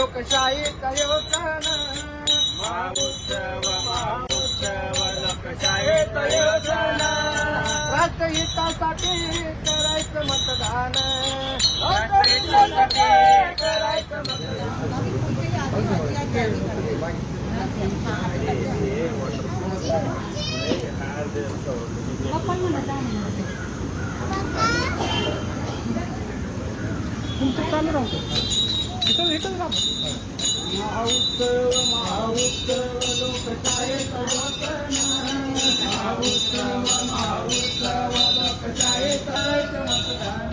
लोकशाहीचा योजना महाउत्सव महाउत्सव. लोकशाहीचा योजना राष्ट्रहितासाठी करायचं मतदान. राष्ट्रहितासाठी करायचं तुमचं चालू राहतो इथं इथंच राहतो महाउत्सव महाउत्सव लोकशाहीचा महाउत्सव महाउत्सव करायचं मतदान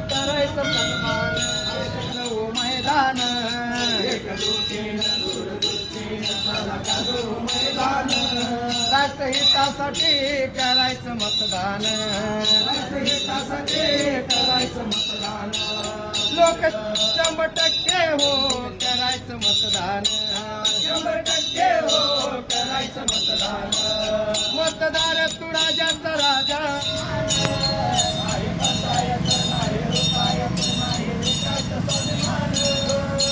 करायचं मैदान हितासाठी करायचं मतदान. राष्ट्रहितासाठी करायचं मतदान. लोक शंभर टक्के हो करायचं मतदान. शंभर टक्के हो करायचं मतदान. मतदार तू राजाचा राजा.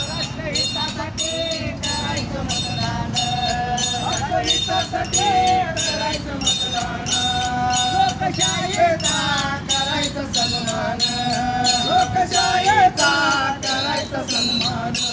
राष्ट्रहितासाठी करायचं मतदान.